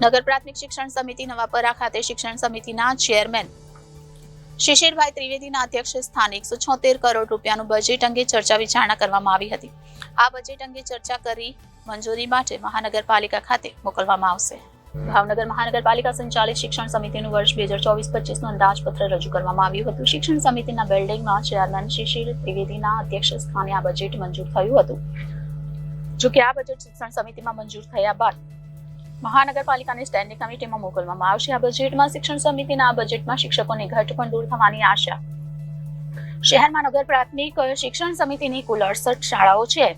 નગર પ્રાથમિક શિક્ષણ સમિતિ નવાપરા ખાતે શિક્ષણ સમિતિના ચેરમેન શિશિરભાઈ ત્રિવેદીના અધ્યક્ષ સ્થાને એકસો છોતેર કરોડ રૂપિયાનું બજેટ અંગે ચર્ચા વિચારણા કરવામાં આવી હતી. આ બજેટ અંગે ચર્ચા કરી મંજૂરી માટે મહાનગરપાલિકા ખાતે મોકલવામાં આવશે. ભાવનગર મહાનગરપાલિકા સંચાલિત શિક્ષણ સમિતિનું વર્ષ બે હજાર ચોવીસ પચીસનું અંદાજપત્ર રજૂ કરવામાં આવ્યું હતું. શિક્ષણ સમિતિના બિલ્ડિંગમાં ચેરમેન શિશિર ત્રિવેદીના અધ્યક્ષ સ્થાને આ બજેટ મંજૂર થયું હતું. જો કે આ બજેટ શિક્ષણ સમિતિમાં મંજૂર થયા બાદ મહાનગરપાલિકાની સ્ટેન્ડિંગ કમિટીમાં મોકલવામાં આવશે. આ બજેટમાં શિક્ષણ સમિતિના બજેટમાં શિક્ષકોની ઘટ પણ દૂર થવાની આશા. શહેરમાં નગર પ્રાથમિક શિક્ષણ સમિતિની કુલ અડસઠ શાળાઓ છે,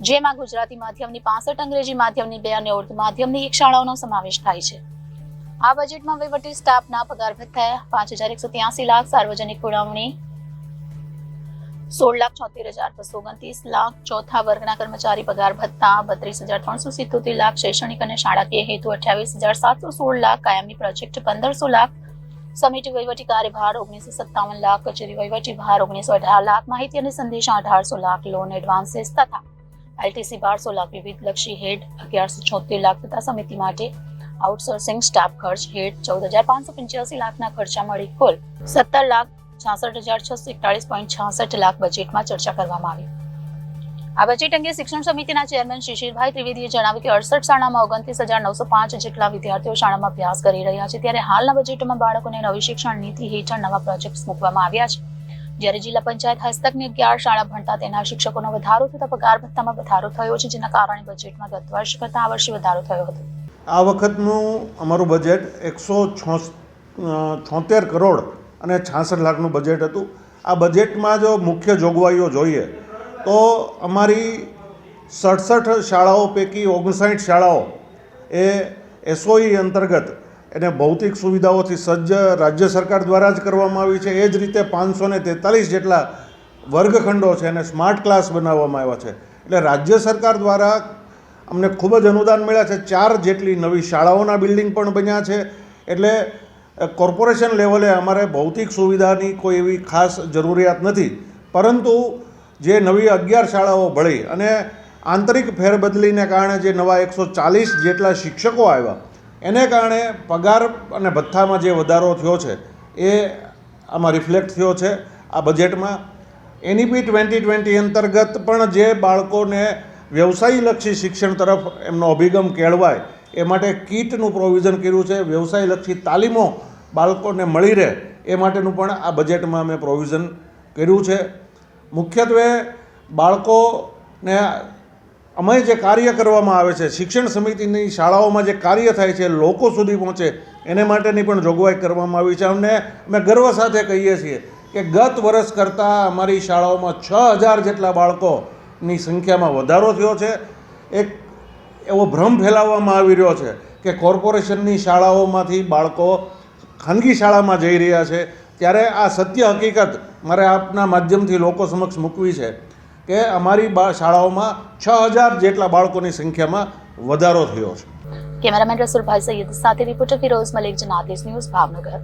જેમાં ગુજરાતી માધ્યમની પાસઠ, અંગ્રેજી માધ્યમની બે અને ઉર્દુ માધ્યમની એક શાળાઓનો સમાવેશ થાય છે. આ બજેટમાં વહીવટી સ્ટાફના પગાર ભથ્થા પાંચ હજાર એકસો ત્યાસી લાખ, સાર્વજનિક પુરવણી સોળ લાખ છોતેર હજાર બસો ઓગણત્રીસ લાખ ચોથા વર્ગના કર્મચારી પગાર ભથ્થા, બત્રીસ હજાર ત્રણસો સિત્તોતેર લાખ શૈક્ષણિક અને શાળાકીય હેતુ અઠ્યાવીસ હજાર સાતસો સોળ લાખ કાયમી પ્રોજેક્ટ પંદરસો લાખ, સમિતિ વહીવટી કાર્યભાર ઓગણીસો સત્તાવન લાખ, કચેરી વહીવટી ભાર ઓગણીસો અઢાર લાખ, માહિતી અને સંદેશા અઢારસો લાખ, લોન એડવાન્સીસ તથા એલટીસી બારસો લાખ વિવિધ લક્ષી હેડ અગિયારસો છોતેર લાખ તથા સમિતિ માટે આઉટસોર્સિંગ સ્ટાફ ખર્ચ હેડ ચૌદ હજાર પાંચસો પંચ્યાસી લાખના ખર્ચા મળી કુલ સત્તર લાખ છાસઠ હજાર છસો એકતાળીસ પોઈન્ટ છાસઠ લાખ બજેટમાં ચર્ચા કરવામાં આવી. આ બજેટ અંગે શિક્ષણ સમિતિના ચેરમેન શિશિરભાઈ ત્રિવેદીએ જણાવ્યું કે અડસઠ શાળામાં ઓગણત્રીસ હજાર નવસો પાંચ જેટલા વિદ્યાર્થીઓ શાળામાં અભ્યાસ કરી રહ્યા છે, ત્યારે હાલના બજેટમાં બાળકોને નવી શિક્ષણ નીતિ હેઠળ નવા પ્રોજેક્ટ્સ મૂકવામાં આવ્યા છે. જ્યારે જિલ્લા પંચાયત હસ્તકની અગિયાર શાળા ભણતા તેના શિક્ષકોનો વધારો થતા પગાર ભથ્થામાં વધારો થયો છે, જેના કારણે બજેટમાં ગત વર્ષ કરતાં આ વર્ષે વધારો થયો હતો. આ વખતનું અમારું બજેટ એકસો છોતેર કરોડ અને છાસઠ લાખનું બજેટ હતું. આ બજેટમાં જો મુખ્ય જોગવાઈઓ જોઈએ, તો અમારી સડસઠ શાળાઓ પૈકી ઓગણસાઠ શાળાઓ એ એસઓઈ અંતર્ગત એને ભૌતિક સુવિધાઓથી સજ્જ રાજ્ય સરકાર દ્વારા જ કરવામાં આવી છે. એ જ રીતે પાંચસો ને તેતાલીસ જેટલા વર્ગખંડો છે એને સ્માર્ટ ક્લાસ બનાવવામાં આવ્યા છે. એટલે રાજ્ય સરકાર દ્વારા અમને ખૂબ જ અનુદાન મળ્યા છે. ચાર જેટલી નવી શાળાઓના બિલ્ડિંગ પણ બન્યા છે. એટલે કોર્પોરેશન લેવલે અમારે ભૌતિક સુવિધાની કોઈ એવી ખાસ જરૂરિયાત નથી. પરંતુ જે નવી અગિયાર શાળાઓ ભળી અને આંતરિક ફેરબદલીને કારણે જે નવા એકસો ચાલીસ જેટલા શિક્ષકો આવ્યા, એને કારણે પગાર અને ભથ્થામાં જે વધારો થયો છે, એ આમાં રિફ્લેક્ટ થયો છે આ બજેટમાં. એનઈપી ટ્વેન્ટી ટ્વેન્ટી અંતર્ગત પણ જે બાળકોને વ્યવસાયલક્ષી શિક્ષણ તરફ એમનો અભિગમ કેળવાય એ માટે કીટનું પ્રોવિઝન કર્યું છે, વ્યવસાયલક્ષી તાલીમો બાળકોને મળી રહે એ માટેનું પણ આ બજેટમાં અમે પ્રોવિઝન કર્યું છે. મુખ્યત્વે બાળકોને અમે જે કાર્ય કરવામાં આવે છે, શિક્ષણ સમિતિની શાળાઓમાં જે કાર્ય થાય છે, લોકો સુધી પહોંચે, એને માટેની પણ જોગવાઈ કરવામાં આવી છે. અમને, અમે ગર્વ સાથે કહીએ છીએ કે ગત વર્ષ કરતાં અમારી શાળાઓમાં છ હજાર જેટલા બાળકોની સંખ્યામાં વધારો થયો છે. એક એવો ભ્રમ ફેલાવવામાં આવી રહ્યો છે કે કોર્પોરેશનની શાળાઓમાંથી બાળકો ખાનગી શાળામાં જઈ રહ્યા છે, ત્યારે આ સત્ય હકીકત મારે આપના માધ્યમથી લોકો સમક્ષ મૂકવી છે કે અમારી બા, શાળાઓમાં છ હજાર જેટલા બાળકોની સંખ્યામાં વધારો થયો છે. કેમેરામેન રસુલભાઈ સૈયદ સાથે રિપોર્ટર ફિરોઝ મલિક, જનાદેશ ન્યૂઝ, ભાવનગર.